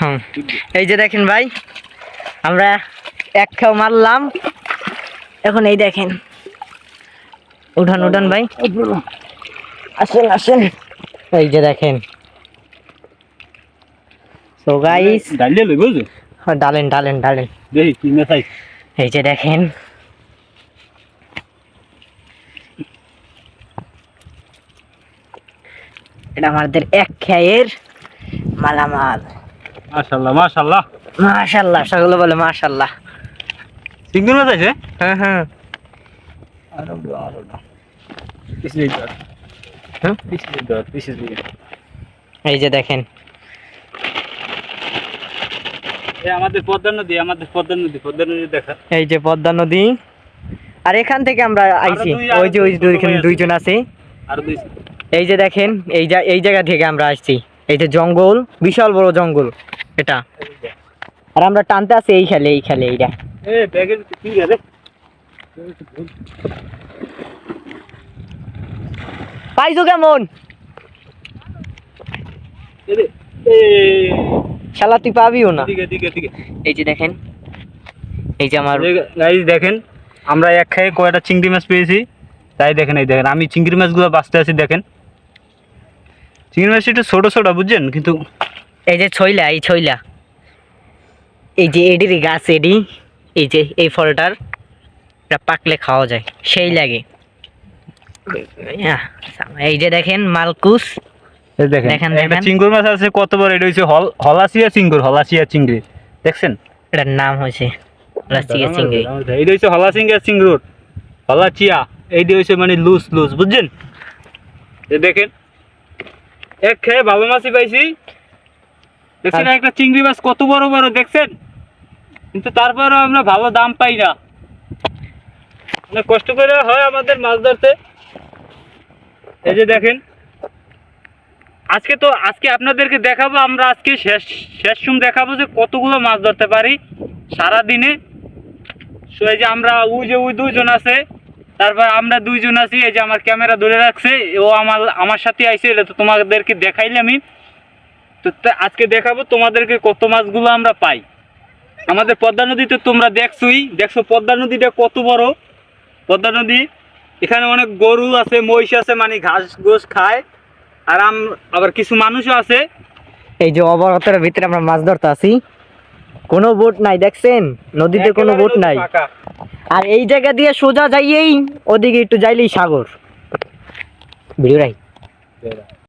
হুম। এই যে দেখেন ভাই আমরা এক খাও মারলাম। এখন এই দেখেন। উঠান উঠান ভাই। আসেন আসেন। এই যে দেখেন। সো গাইস ডালিয়ে লই বুঝলি ডালেন ডালেন ডালেন। দেখি কি এই যে দেখেন। এটা আমাদের এক খেয়ের মালামাল। মাশাআল্লাহ মাশাআল্লাহ। মাশাল্লাহ সকলে বলে মাছ আছে? হ্যাঁ হ্যাঁ। আরও আরও পিছনে ধর হুম? পিছনে ধর পিছনে এই যে দেখেন। আমাদের পদ্মা নদী আমাদের পদ্মা নদী পদ্মা নদী দেখা। এই যে পদ্মা নদী। আর এখান থেকে আমরা আইছি। ওই যে ওই দুইখানে দুইজন আছে। আর দুই এই যে দেখেন এই এই জায়গা থেকে আমরা আসছি। এই যে জঙ্গল বিশাল বড় জঙ্গল। এটা। আর আমরা টানতে আছি এই খেলে এই খেলে এইটা। পাইছো কেমন? শালা তুই পাবিও না। এই যে দেখেন এই যে আমার দেখেন আমরা এক খায়ে কয়টা চিংড়ি মাছ পেয়েছি। তাই দেখেন এই দেখেন আমি চিংড়ি মাছগুলো বাঁচতে আছি দেখেন। চিংড়ি মাছ একটু ছোটো ছোটো বুঝছেন? কিন্তু এই যে ছইলা এই ছইলা এই যে এডির গাছ এডি। এই যে এই ফলটার এটা পাকলে খাওয়া যায় সেই লাগে। এই যে দেখেন মালকুস। দেখেন দেখেন, একটা দেখেন। মাছ আছে কত বড় এটা হচ্ছে হল হলাসিয়া চিংড়ি হলাসিয়া চিংড়ি। দেখছেন? এটার নাম হয়েছে রাস্তিকা চিংড়ি। এইটা হচ্ছে হলাসিঙ্গা চিংড়ুর হলাচিয়া। এইটা হচ্ছে মানে লুজ লুজ বুঝছেন? দেখেন এক খেয়ে ভালো মাছই পাইছি। দেখছেন একটা চিংড়ি মাছ কত বড় বড়, দেখছেন? কিন্তু তারপরেও আমরা ভালো দাম পাই না। অনেক কষ্ট করে হয় আমাদের মাছ ধরতে। এই যে দেখেন। আজকে তো, আজকে আপনাদেরকে দেখাবো, আমরা আজকে শেষ শেষ সুম দেখাবো যে কতগুলো মাছ ধরতে পারি সারা দিনে এই যে আমরা ওই যে ওই দুইজন আছে, তারপর আমরা দুইজন আছি, এই যে আমার ক্যামেরা ধরে রাখছে, ও আমার আমার সাথে আইছে, এটা তো তোমাদেরকে দেখাইলে আমি তো আজকে দেখাবো তোমাদেরকে কত মাছগুলো আমরা পাই। আমাদের পদ্মা নদীতে তোমরা দেখছোই। দেখছ পদ্মা নদীটা কত বড়? পদ্মা নদী এখানে অনেক গরু আছে মহিষ আছে মানে ঘাস গোস খায়। আর আম- আবার কিছু মানুষও আছে। এই যে অবরতের ভিতরে আমরা মাছ ধরতে আছি। কোনো বোট নাই দেখছেন? নদীতে কোনো বোট নাই। আর এই জায়গা দিয়ে সোজা যাইয়েই ওদিকে একটু যাইলেই সাগর। ভিডিও রাই